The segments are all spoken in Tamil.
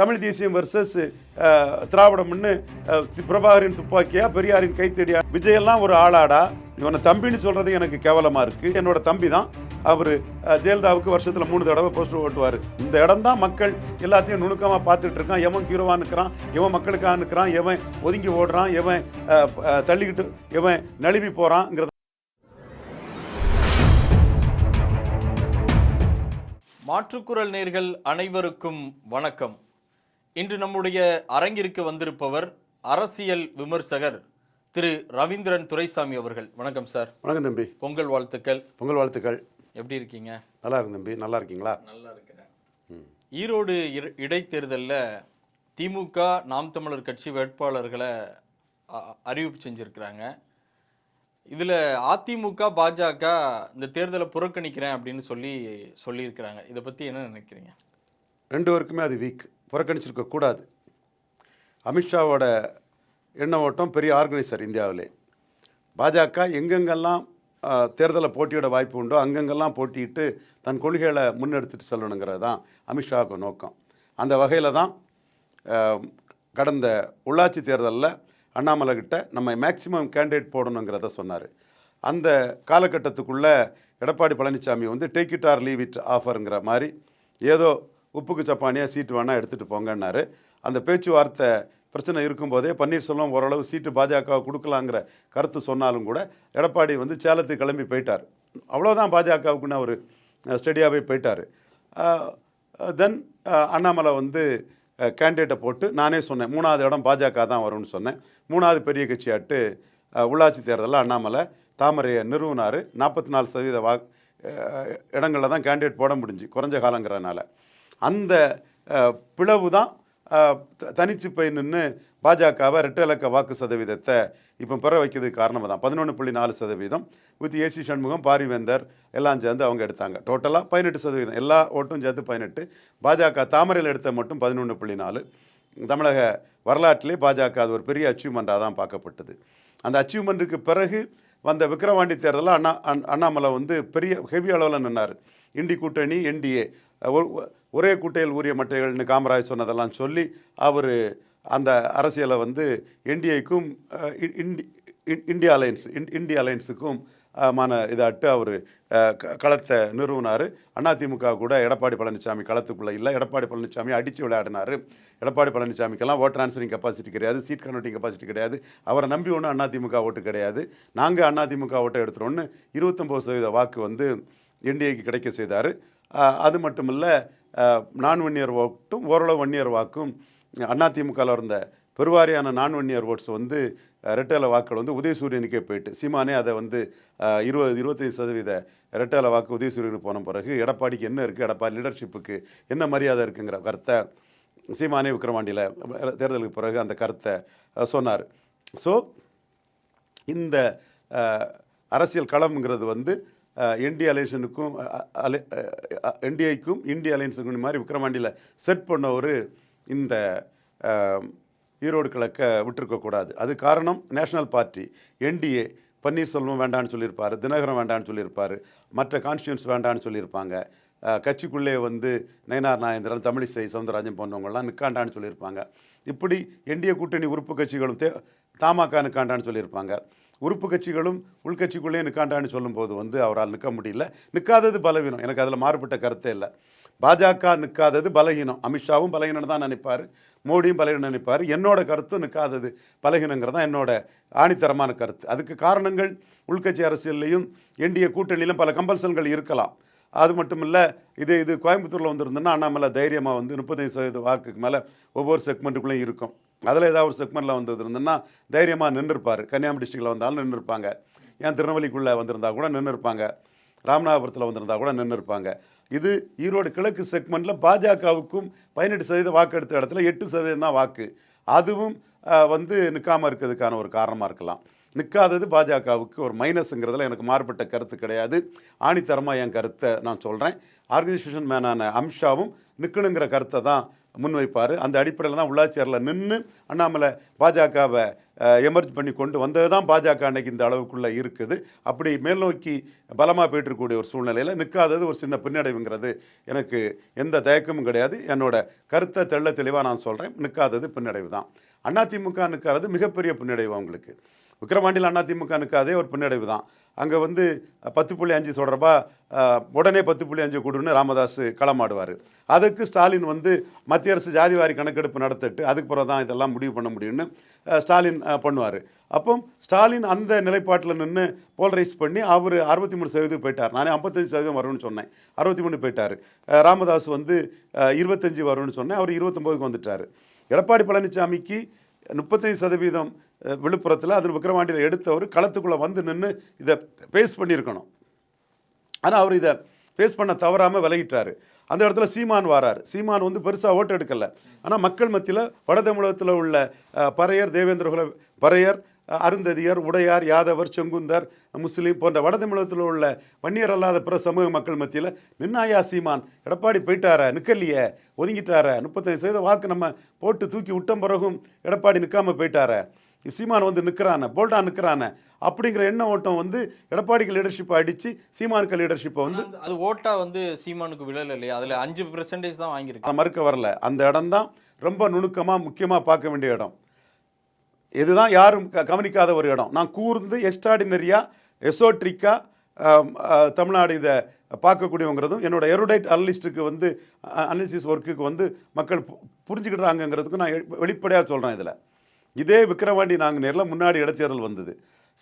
தமிழ் தேசியம் வர்சஸ் திராவிடம்னு பிரபாகரின் துப்பாக்கியா பெரியாரின் கைத்தடியா? விஜயெல்லாம் ஒரு ஆளாடா. இவனை தம்பின்னு சொல்கிறது எனக்கு கேவலமாக இருக்குது என்னோட தம்பி தான். அவர் ஜெயலலிதாவுக்கு வருஷத்தில் மூணு தடவை போஸ்டர் ஓட்டுவார். இந்த இடம் தான் மக்கள் எல்லாத்தையும் நுணுக்கமாக பார்த்துட்டு இருக்கான். எவன் ஹீரோவா நிற்கிறான் எவன் மக்களுக்காக நிற்கிறான் எவன் ஒதுங்கி ஓடுறான்? எவன் தள்ளிக்கிட்டு எவன் நழுவி போகிறான்ங்கிறது மாற்றுக்குரல் நேர்கள் அனைவருக்கும் வணக்கம். இன்று நம்முடைய அரங்கிற்கு வந்திருப்பவர் அரசியல் விமர்சகர் திரு ரவீந்திரன் துரைசாமி அவர்கள். வணக்கம் சார். வணக்கம் தம்பி. பொங்கல் வாழ்த்துக்கள். பொங்கல் வாழ்த்துக்கள். எப்படி இருக்கீங்க? நல்லா இருக்கு தம்பி. நல்லா இருக்கீங்களா? நல்லா இருக்கிறேன். ஈரோடு இடைத்தேர்தலில் திமுக நாம் தமிழர் கட்சி வேட்பாளர்களை அறிவிப்பு செஞ்சுருக்கிறாங்க. இதில் அதிமுக பாஜக இந்த தேர்தலை புறக்கணிக்கிறேன் அப்படின்னு சொல்லி சொல்லியிருக்கிறாங்க. இதை பற்றி என்ன நினைக்கிறீங்க? ரெண்டு பேருக்குமே அது வீக் புறக்கணிச்சிருக்க கூடாது. அமித்ஷாவோட எண்ண ஓட்டம் பெரிய ஆர்கனைசர் இந்தியாவிலே. பாஜக எங்கெங்கெல்லாம் தேர்தலை போட்டியோட வாய்ப்பு உண்டோ அங்கங்கெல்லாம் போட்டியிட்டு தன் கொள்கைகளை முன்னெடுத்துட்டு செல்லணுங்கிறது தான் அமித்ஷாவுக்கு நோக்கம். அந்த வகையில் தான் கடந்த உள்ளாட்சி தேர்தலில் அண்ணாமலை கிட்ட நம்ம மேக்சிமம் கேண்டிடேட் போடணுங்கிறத சொன்னார். அந்த காலகட்டத்துக்குள்ளே எடப்பாடி பழனிசாமி வந்து take it or leave it ஆஃபருங்கிற மாதிரி ஏதோ உப்புக்கு சப்பானியாக சீட்டு வேணால் எடுத்துகிட்டு போங்கன்னாரு. அந்த பேச்சுவார்த்தை பிரச்சனை இருக்கும்போதே பன்னீர்செல்வம் ஓரளவு சீட்டு பாஜக கொடுக்கலாங்கிற கருத்து சொன்னாலும் கூட எடப்பாடி வந்து சேலத்துக்கு கிளம்பி போயிட்டார். அவ்வளோதான் பாஜகவுக்குன்னு அவர் ஸ்டெடியாகவே போயிட்டார். தென் அண்ணாமலை வந்து கேண்டிடேட்டை போட்டு நானே சொன்னேன் மூணாவது இடம் பாஜக தான் வரும்னு சொன்னேன். மூணாவது பெரிய கட்சியாட்டு உள்ளாட்சி தேர்தலில் அண்ணாமலை தாமரையை நிறுவினார். நாற்பத்தி நாலு சதவீத வா இடங்களில் தான் கேண்டிடேட் போட முடிஞ்சு குறைஞ்ச காலங்கிறனால அந்த பிளவு தான் த- தனிச்சு போய் நின்று பாஜகவை ரெட்டலக்க வாக்கு சதவீதத்தை இப்போ பெற வைக்கிறதுக்கு காரணமாக தான் பதினொன்று புள்ளி நாலு சதவீதம் வித் ஏசி சண்முகம் பாரிவேந்தர் எல்லாம் சேர்ந்து அவங்க எடுத்தாங்க. டோட்டலாக பதினெட்டு சதவீதம். எல்லா ஓட்டும் சேர்த்து பதினெட்டு. பாஜக தாமரையில் எடுத்த மட்டும் பதினொன்று புள்ளி நாலு. தமிழக வரலாற்றிலே பாஜக அது ஒரு பெரிய அச்சீவ்மெண்ட்டாக தான் பார்க்கப்பட்டது. அந்த அச்சீவ்மெண்ட்டுக்கு பிறகு வந்த விக்ரவாண்டி தேர்தலில் அண்ணா அண்ணாமலை வந்து பெரிய ஹெவி அளவில் நின்னார். இண்டி கூட்டணி என்டிஏ ஒரே கூட்டையில் ஊரிய மட்டைகள்னு காமராஜ் சொன்னதெல்லாம் சொல்லி அவர் அந்த அரசியலை வந்து என்டிஏக்கும் இண்டி இன்- இந்தியா அலையன்ஸ் இன்- இந்திய அலையன்ஸுக்கும் மான இதாட்டு அவர் களத்தை நிறுவினார். அதிமுக கூட எடப்பாடி பழனிசாமி களத்துக்குள்ளே இல்லை. எடப்பாடி பழனிசாமி அடித்து விளையாடினார். எடப்பாடி பழனிசாமிக்கெல்லாம் ஓட் ட்ரான்ஸ்ஃபரிங் கெப்பாசிட்டி கிடையாது. சீட் கன்வெர்ட்டிங் கெப்பாசிட்டி கிடையாது. அவரை நம்பி ஒன்றும் அதிமுக ஓட்டு கிடையாது. நாங்கள் அதிமுக ஓட்டை எடுத்துகிறோன்னு இருபத்தொம்போது சதவீத வாக்கு வந்து என்டிஏக்கு கிடைக்க செய்தார். அது மட்டும் இல்லை நான் ஒன் ஓட்டும் ஓரளவு வன்னியர் வாக்கும் அதிமுகவில் இருந்த பெருவாரியான நான் ஒன் ஓட்ஸ் வந்து அஹ், ரெட்டேல வாக்கள் வந்து உதயசூரியனுக்கே போயிட்டு சீமானே அதை வந்து இருபது இருபத்தைந்து சதவீத ரெட்டேல வாக்கு உதயசூரியனுக்கு போன பிறகு எடப்பாடிக்கு என்ன இருக்குது எடப்பாடி லீடர்ஷிப்புக்கு என்ன மரியாதை இருக்குங்கிற கருத்தை சீமானே விக்ரவாண்டியில் தேர்தலுக்கு பிறகு அந்த கருத்தை சொன்னார். ஸோ இந்த அரசியல் களம்ங்கிறது வந்து என்டி அலையன்ஸுக்கும் என்டிஐக்கும் இந்திய அலையன்ஸுக்கும் இந்த மாதிரி விக்ரமாண்டியில் செட் பண்ண ஒரு இந்த ஈரோடு கிழக்க விட்டுருக்கக்கூடாது அது காரணம் நேஷனல் பார்ட்டி என்டிஏ பன்னீர்செல்வம் வேண்டான்னு சொல்லியிருப்பார் தினகரன் வேண்டான்னு சொல்லியிருப்பார் மற்ற கான்ஸ்டியூன்ஸ் வேண்டான்னு சொல்லியிருப்பாங்க. கட்சிக்குள்ளே வந்து நயனார் நாயந்திரன் தமிழிசை சவுந்தரராஜன் போன்றவங்கலாம் நிற்காண்டான்னு சொல்லியிருப்பாங்க. இப்படி என்டிஏ கூட்டணி உறுப்பு கட்சிகளும் தே தாமாக்கா நிற்காண்டான்னு சொல்லியிருப்பாங்க. உறுப்பு கட்சிகளும் உள்கட்சிக்குள்ளேயே நிற்காண்டான்னு சொல்லும்போது வந்து அவரால் நிற்க முடியல. நிற்காதது பலவீனம். எனக்கு அதில் மாறுபட்ட கருத்தே இல்லை. பாஜக நிற்காதது பலகீனம். அமித்ஷாவும் பலகீனம் தான் நினைப்பார். மோடியும் பலகீனம் நினைப்பார். என்னோட கருத்தும் நிற்காதது பலகீனங்கிறது தான் என்னோட ஆணித்தரமான கருத்து. அதுக்கு காரணங்கள் உள்கட்சி அரசியல்லையும் என்டிஏ கூட்டணியிலும் பல கம்பல்சன்கள் இருக்கலாம். அது மட்டும் இல்லை இது இது கோயம்புத்தூரில் வந்திருந்தோன்னா அண்ணாமலை தைரியமாக வந்து முப்பத்தஞ்சு சதவீத வாக்குக்கு மேலே ஒவ்வொரு செக்மெண்ட்டுக்குள்ளேயும் இருக்கும். அதில் ஏதாவது ஒரு செக்மெண்ட்டில் வந்தது இருந்ததுன்னா தைரியமாக நின்றுருப்பார். கன்னியாகுமரி டிஸ்ட்ரிக்டில் வந்தாலும் நின்றுருப்பாங்க. ஏன் திருநெல்வேலிக்குள்ளே வந்திருந்தா கூட நின்றுருப்பாங்க. ராமநாதபுரத்தில் வந்திருந்தா கூட நின்றுருப்பாங்க. இது ஈரோடு கிழக்கு செக்மெண்ட்டில் பாஜகவுக்கும் பதினெட்டு சதவீத வாக்கு எடுத்த இடத்துல எட்டு சதவீதம் தான் வாக்கு. அதுவும் வந்து நிற்காமல் இருக்கிறதுக்கான ஒரு காரணமாக இருக்கலாம். நிற்காதது பாஜகவுக்கு ஒரு மைனஸுங்கிறதுல எனக்கு மாறுபட்ட கருத்து கிடையாது. ஆணித்தரமாக என் கருத்தை நான் சொல்கிறேன் ஆர்கனைசேஷன் மேனான அம்ஷாவும் நிற்கணுங்கிற கருத்தை தான் முன்வைப்பார். அந்த அடிப்படையில் தான் உள்ளாட்சியரில் நின்று அண்ணாமலை பாஜகவை எமர்ஜ் பண்ணி கொண்டு வந்தது தான் பாஜக அன்னைக்கு இந்த அளவுக்குள்ளே இருக்குது. அப்படி மேல் நோக்கி பலமாக போயிட்டுருக்கக்கூடிய ஒரு சூழ்நிலையில் நிற்காதது ஒரு சின்ன பின்னடைவுங்கிறது எனக்கு எந்த தயக்கமும் கிடையாது. என்னோட கருத்தை தெள்ள தெளிவாக நான் சொல்கிறேன் நிற்காதது பின்னடைவு தான் அதிமுக நிற்காதது மிகப்பெரிய பின்னடைவு அவங்களுக்கு. விக்ரவாண்டியில் அதிமுக நிற்காதே ஒரு பின்னடைவு தான் அங்கே வந்து பத்து புள்ளி அஞ்சு தொடர்பாக உடனே பத்து புள்ளி அஞ்சு கொடுன்னு ராமதாஸ் களமாடுவார். அதுக்கு ஸ்டாலின் வந்து மத்திய அரசு ஜாதிவாரி கணக்கெடுப்பு நடத்திட்டு அதுக்கு பிறகு தான் இதெல்லாம் முடிவு பண்ண முடியும்னு ஸ்டாலின் பண்ணுவார். அப்போ ஸ்டாலின் அந்த நிலைப்பாட்டில் நின்று போலரைஸ் பண்ணி அவர் அறுபத்தி மூணு சதவீதம் போயிட்டார். நானே ஐம்பத்தஞ்சு சதவீதம் வரும்னு சொன்னேன். அறுபத்தி மூணு போயிட்டார். ராமதாஸ் வந்து இருபத்தஞ்சி இருபத்தஞ்சு வரும்னு சொன்னேன். அவர் இருபத்தொம்போதுக்கு வந்துட்டார். எடப்பாடி பழனிசாமிக்கு முப்பத்தஞ்சு சதவீதம் விழுப்புரத்தில் அதில் விக்ரமாண்டியில் எடுத்தவர் களத்துக்குள்ளே வந்து நின்று இதை பேஸ் பண்ணியிருக்கணும். ஆனால் அவர் இதை ஃபேஸ் பண்ண தவறாமல் விலகிட்டார். அந்த இடத்துல சீமான் வாரார். சீமான் வந்து பெருசாக ஓட்டு எடுக்கலை. ஆனால் மக்கள் மத்தியில் வட தமிழகத்தில் உள்ள பறையர் தேவேந்திரகுல பறையர் அருந்ததியர் உடையார் யாதவர் செங்குந்தர் முஸ்லீம் போன்ற வட தமிழகத்தில் உள்ள வன்னியர் அல்லாத பிற சமூக மக்கள் மத்தியில் நின்னாயா சீமான்? எடப்பாடி போயிட்டார? நிற்கலையே ஒதுங்கிட்டார? முப்பத்தஞ்சு சதவீத வாக்கு நம்ம போட்டு தூக்கி விட்ட பிறகும் எடப்பாடி நிற்காம போயிட்டார? சீமான் வந்து நிற்கிறான போல்டா நிற்கிறான அப்படிங்கிற எண்ண ஓட்டம் வந்து எடப்பாடிக்கு லீடர்ஷிப்பை அடித்து சீமானுக்கு லீடர்ஷிப்பை வந்து அது- அது ஓட்டா வந்து சீமானுக்கு விழல இல்லையா? அதுல அஞ்சு பெர்சன்டேஜ் தான் வாங்கியிருக்கு. மறுக்க வரல. அந்த இடம் தான் ரொம்ப நுணுக்கமாக முக்கியமாக பார்க்க வேண்டிய இடம். இதுதான் யாரும் கவனிக்காத ஒரு இடம். நான் கூர்ந்து எக்ஸ்ட்ராடினரியாக எசோட்ரிக்காக தமிழ்நாடு இதை பார்க்கக்கூடியவங்கிறதும் என்னோட எரோடைட் அனலிஸ்ட்டுக்கு வந்து அனாலிசிஸ் ஒர்க்குக்கு வந்து மக்கள் பு- புரிஞ்சுக்கிட்டாங்கங்கிறதுக்கு நான் வெளிப்படையாக சொல்கிறேன் இதில். இதே விக்கிரவாண்டி நாங்கள் நேரில் முன்னாடி இடைத்தேர்தல் வந்தது.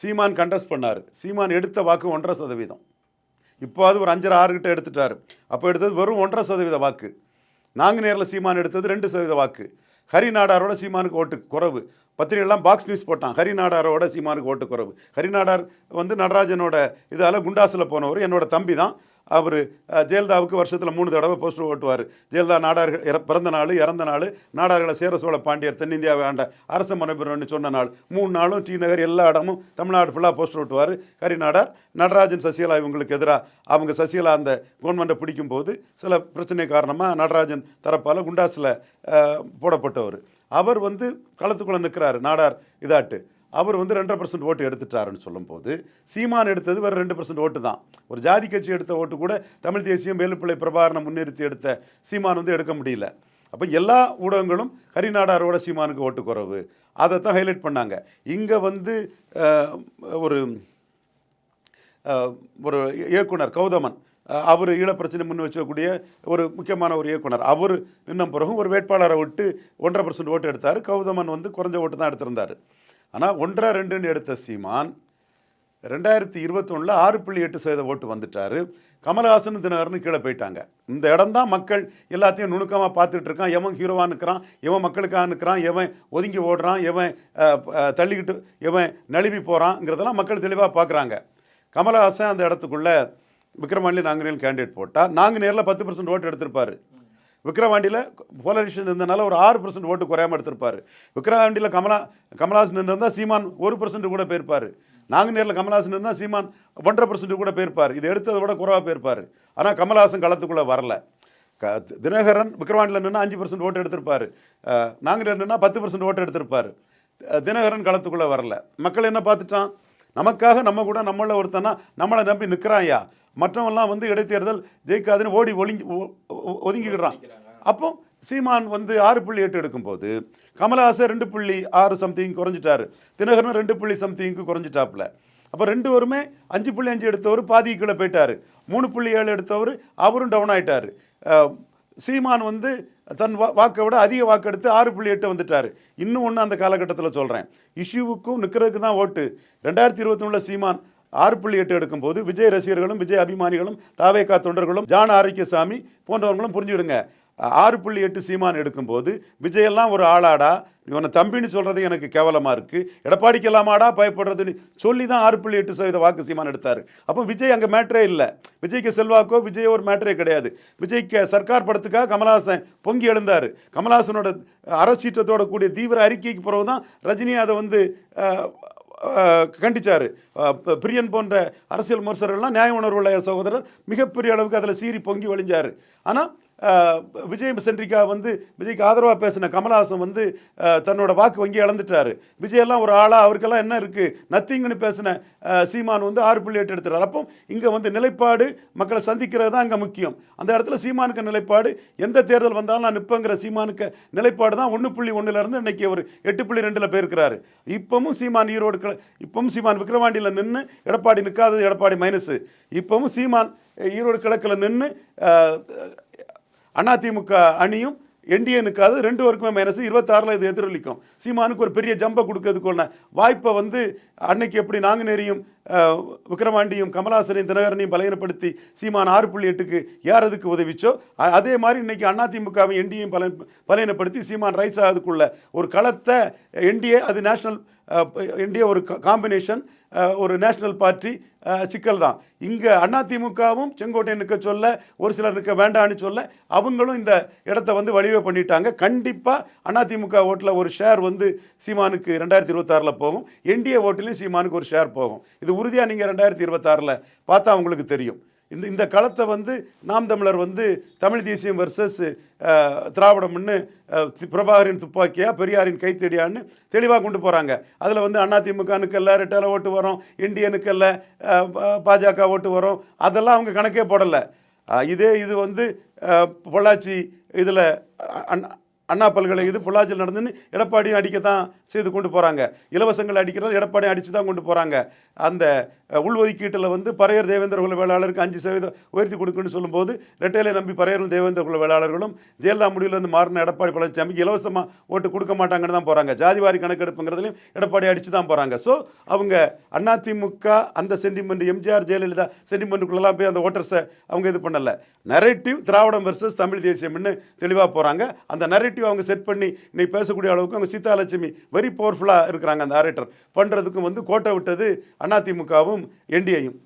சீமான் கண்டஸ்ட் பண்ணார். சீமான் எடுத்த வாக்கு ஒன்றரை சதவீதம். இப்போ அது ஒரு அஞ்சரை ஆறு கிட்ட எடுத்துட்டார். அப்போ எடுத்தது வெறும் ஒன்றரை சதவீத வாக்கு. நாங்கள் நேரில் சீமான் எடுத்தது ரெண்டு சதவீத வாக்கு. ஹரி நாடாரோட சீமானுக்கு ஓட்டு குறவு. பத்திரிகைலாம் பாக்ஸ் நியூஸ் போட்டான். ஹரி நாடாரோட சீமானுக்கு ஓட்டு குறவு. ஹரி நாடார் வந்து நடராஜனோட இதால் குண்டாசில் போனவர் என்னோட தம்பி தான் அவர் ஜெயலலிதாவுக்கு வருஷத்தில் மூணு தடவை போஸ்டர் ஓட்டுவார். ஜெயலலிதா நாடார்கள் பிறந்த நாள் இறந்த நாள் நாடார்களை சேர சோழ பாண்டியர் தென்னிந்தியாவை ஆண்ட அரச மரபுன்னு சொன்ன நாள். மூணு நாளும் டி நகர் எல்லா இடமும் தமிழ்நாடு ஃபுல்லாக போஸ்டர் ஓட்டுவார். ஹரி நாடார் நடராஜன் சசிகலா இவங்களுக்கு எதிராக அவங்க சசிகலா அந்த கவர்மெண்ட்டை பிடிக்கும்போது சில பிரச்சனை காரணமாக நடராஜன் தரப்பால் குண்டாஸில் போடப்பட்டவர். அவர் வந்து களத்துக்குள்ளே நிற்கிறாரு நாடார் இதாட்டு. அவர் வந்து ரெண்டரை பர்சன்ட் ஓட்டு எடுத்துட்டாருன்னு சொல்லும்போது சீமான் எடுத்தது வேறு ரெண்டு பர்சன்ட் ஓட்டு தான். ஒரு ஜாதி கட்சி எடுத்த ஓட்டு கூட தமிழ் தேசியம் வேலுப்பிள்ளை பிரபாகரனை முன்னிறுத்தி எடுத்த சீமான் வந்து எடுக்க முடியல. அப்போ எல்லா ஊடகங்களும் ஹரிநாடாரோட சீமானுக்கு ஓட்டு குறைவு. அதை தான் ஹைலைட் பண்ணாங்க. இங்கே வந்து ஒரு ஒரு இயக்குனர் கௌதமன் அவர் ஈழப்பிரச்சனை முன் வச்சக்கூடிய ஒரு முக்கியமான ஒரு இயக்குனர். அவர் நின்ன பிறகும் ஒரு வேட்பாளரை விட்டு ஒன்றரை பர்சன்ட் ஓட்டு எடுத்தார். கௌதமன் வந்து குறைஞ்ச ஓட்டு தான் எடுத்திருந்தார். ஆனால் ஒன்றரை ரெண்டுன்னு எடுத்த சீமான் ரெண்டாயிரத்தி இருபத்தொன்னில் ஆறு புள்ளி எட்டு சதவீத ஓட்டு வந்துட்டார். கமல்ஹாசன் தினகர்னு கீழே போயிட்டாங்க. இந்த இடம் தான் மக்கள் எல்லாத்தையும் நுணுக்கமாக பார்த்துட்டு இருக்கான். எவன் ஹீரோவாக நிற்கிறான் எவன் மக்களுக்காக நிற்கிறான் எவன் ஒதுங்கி ஓடுறான்? எவன் தள்ளிக்கிட்டு எவன் நழுவி போகிறான்ங்கிறதெல்லாம் மக்கள் தெளிவாக பார்க்குறாங்க. கமலஹாசன் அந்த இடத்துக்குள்ளே விக்ரவாண்டியில் நாங்கள் கேண்டிடேட் போட்டால் நாங்கள் நேரில் பத்து பர்சன்ட் ஓட்டு எடுத்திருப்பார். விக்ரவாண்டியில் போலரிஷன் இருந்தனால ஒரு ஆறு பர்சன்ட் ஓட்டு குறையாம எடுத்திருப்பார். விக்ரவாண்டியில் கமலா கமலஹாசன் இருந்தால் சீமான் ஒரு பர்சன்ட் கூட போயிருப்பார். நாங்கள் நேரில் கமலாசன் இருந்தால் சீமான் ஒன்றரை பர்சன்ட் கூட போயிருப்பார். இது எடுத்ததை விட குறைவாக போயிருப்பார். ஆனால் கமலஹாசன் களத்துக்குள்ளே வரல. க தினகரன் விக்ரவாண்டியில் நின்று அஞ்சு பர்சன்ட் ஓட்டு எடுத்திருப்பார். நாங்கள் நின்றுனா பத்து பர்சன்ட் ஓட்டு எடுத்திருப்பார். தினகரன் களத்துக்குள்ளே வரல. மக்கள் என்ன பார்த்துட்டான்? நமக்காக நம்ம கூட நம்மள ஒருத்தனா நம்மளை நம்பி நிற்கிறாயா மற்றவெல்லாம் வந்து இடைத்தேர்தல் ஜெயிக்காதுன்னு ஓடி ஒளிஞ்சு ஒ- ஒதுங்கிக்கிடுறான். அப்போ சீமான் வந்து ஆறு புள்ளி எட்டு எடுக்கும்போது கமலஹாசன் ரெண்டு புள்ளி ஆறு சம்திங் குறைஞ்சிட்டாரு. தினகரன் ரெண்டு புள்ளி சம்திங்க்கு குறைஞ்சிட்டாப்புல. அப்போ ரெண்டு பேருமே அஞ்சு புள்ளி அஞ்சு எடுத்தவர் பாதி கீழே போயிட்டார். மூணு புள்ளி ஏழு எடுத்தவர் அவரும் டவுன் ஆகிட்டார் சீமான் வந்து தன் வா வாக்கை விட அதிக வாக்கு எடுத்து ஆறு புள்ளி எட்டு வந்துட்டார். இன்னும் ஒன்று அந்த காலகட்டத்தில் சொல்கிறேன் இஷ்யூவுக்கும் நிற்கிறதுக்கு தான் ஓட்டு. ரெண்டாயிரத்தி இருபத்தி சீமான் ஆறு புள்ளி எட்டு எடுக்கும்போது விஜய் ரசிகர்களும் விஜய் அபிமானிகளும் தாவேகா தொண்டர்களும் ஜான் ஆரோக்கியசாமி போன்றவர்களும் புரிஞ்சுடுங்க ஆறு புள்ளி எட்டு சீமான் எடுக்கும்போது விஜயெல்லாம் ஒரு ஆளாடா இவனை தம்பின்னு சொல்கிறது எனக்கு கேவலமாக இருக்குது எடப்பாடிக்கெல்லாமாடா பயப்படுறதுன்னு சொல்லி தான் ஆறு புள்ளி எட்டு சதவீத வாக்கு சீமான் எடுத்தார். அப்போ விஜய் அங்கே மேட்ரே இல்லை. விஜய்க்கு செல்வாக்கோ விஜய் ஒரு மேட்ரே கிடையாது. விஜய்க்கு சர்க்கார் படத்துக்காக கமலஹாசன் பொங்கி எழுந்தார். கமலஹாசனோட அரசீற்றத்தோட கூடிய தீவிர அறிக்கைக்கு பிறகு தான் ரஜினி அதை வந்து கண்டிச்சார். பிரியன் போன்ற அரசியல் விமர்சகர்கள்லாம் நியாய உணர்வுள்ள சகோதரர் மிகப்பெரிய அளவுக்கு அதில் சீறி பொங்கி வழிஞ்சார். ஆனால் விஜய் சென்ட்ரிக்கா வந்து விஜய்க்கு ஆதரவாக பேசின கமலஹாசன் வந்து தன்னோட வாக்கு வங்கி இழந்துட்டாரு. விஜய் எல்லாம் ஒரு ஆளாக அவருக்கெல்லாம் என்ன இருக்குது நத்திங்னு பேசின சீமான் வந்து ஆறு புள்ளி எட்டு எடுத்துறாரு அப்போ இங்கே வந்து நிலைப்பாடு மக்களை சந்திக்கிறது தான் இங்கே முக்கியம். அந்த இடத்துல சீமானுக்கு நிலைப்பாடு எந்த தேர்தல் வந்தாலும் நான் நிற்பங்கிற சீமானுக்கு நிலைப்பாடு தான் ஒன்று புள்ளி ஒன்றுலேருந்து இன்றைக்கி அவர் ஒரு எட்டு புள்ளி ரெண்டில் போயிருக்கிறாரு. இப்பவும் சீமான் ஈரோடு கிள- இப்பவும் சீமான் விக்ரவாண்டியில் நின்று எடப்பாடி நிற்காதது எடப்பாடி மைனஸு. இப்போவும் சீமான் ஈரோடு கிழக்கில் நின்று அதிமுக அணியும் என்டிஎனுக்கு அது ரெண்டு பேருக்குமே மைனஸ் இருபத்தாறில் இது எதிரொலிக்கும். சீமானுக்கு ஒரு பெரிய ஜம்பை கொடுக்கறதுக்குள்ள வாய்ப்பை வந்து அன்னைக்கு எப்படி நாங்குநேரியும் விக்ரமாண்டியும் கமலாசனையும் தினகரனையும் பலகீனப்படுத்தி சீமான் ஆறு புள்ளி எட்டுக்கு ஏறதுக்கு உதவிச்சோ அதே மாதிரி இன்னைக்கு அதிமுகவும் என்டிஏயும் பல பலகீனப்படுத்தி சீமான் ரைஸ் ஆகிறதுக்குள்ள ஒரு களத்தை என்டிஏ அது நேஷனல் என்டிஏ ஒரு காம்பினேஷன் ஒரு நேஷனல் பார்ட்டி சிக்கல் தான். இங்கே அதிமுகவும் செங்கோட்டை நிற்க சொல்ல ஒரு சிலர் நிற்க வேண்டான்னு சொல்ல அவங்களும் இந்த இடத்த வந்து வழிவே பண்ணிட்டாங்க. கண்டிப்பாக அதிமுக ஓட்டில் ஒரு ஷேர் வந்து சீமானுக்கு ரெண்டாயிரத்தி இருபத்தாறில் போகும். என்டிஏ ஓட்டிலையும் சீமானுக்கு ஒரு ஷேர் போகும். இது உறுதியாக நீங்கள் ரெண்டாயிரத்தி இருபத்தாறில் பார்த்தா உங்களுக்கு தெரியும். இந்த இந்த களத்தை வந்து நாம் தமிழர் வந்து தமிழ் தேசியம் வர்சஸ் திராவிடம்னு பிரபாகரின் துப்பாக்கியா பெரியாரின் கைத்தடியான்னு தெளிவாக கொண்டு போகிறாங்க அதில் வந்து அதிமுகனுக்கு இல்லை ரெட்டால ஓட்டு வரும் இந்தியனுக்கு இல்லை பாஜக ஓட்டு வரும் அதெல்லாம் அவங்க கணக்கே போடலை. இதே இது வந்து பொள்ளாச்சி இதில் அண்ணா பல்கலை இது பொள்ளாச்சியில் நடந்துன்னு எடப்பாடியும் அடிக்கத்தான் செய்து கொண்டு போகிறாங்க இலவசங்கள் அடிக்கிறது எடப்பாடியும் அடித்து தான் கொண்டு போகிறாங்க அந்த உள்ஒதுக்கீட்டில் வந்து பறையர் தேவேந்திர குல வேளாளருக்கு அஞ்சு சதவீதம் உயர்த்தி கொடுக்குன்னு சொல்லும்போது ரெட்டையிலை நம்பி பறையரும் தேவேந்திர குல வேளாளர்களும் ஜெயலலிதா முடிவிலிருந்து மாறின எடப்பாடி பழனிசாமிக்கு இலவசமாக ஓட்டு கொடுக்க மாட்டாங்கன்னு தான் போகிறாங்க ஜாதிவாரி கணக்கெடுப்புங்கிறதுலையும் எடப்பாடி அடித்து தான் போகிறாங்க ஸோ அவங்க அதிமுக அந்த சென்டிமெண்ட் எம்ஜிஆர் ஜெயலலிதா சென்டிமெண்ட்டுக்குள்ளெல்லாம் போய் அந்த ஓட்டர்ஸை அவங்க இது பண்ணலை. நரேட்டிவ் திராவிடம் வர்சஸ் தமிழ் தேசியம்னு தெளிவாக போகிறாங்க அந்த நரேட்டிவ் அவங்க செட் பண்ணி இன்னைக்கு பேசக்கூடிய அளவுக்கு அவங்க சீதாலட்சுமி வெரி பவர்ஃபுல்லாக இருக்கிறாங்க அந்த ஆரேட்டர் பண்ணுறதுக்கும் வந்து கோட்டை விட்டது அதிமுகவும் என்டிஏயும்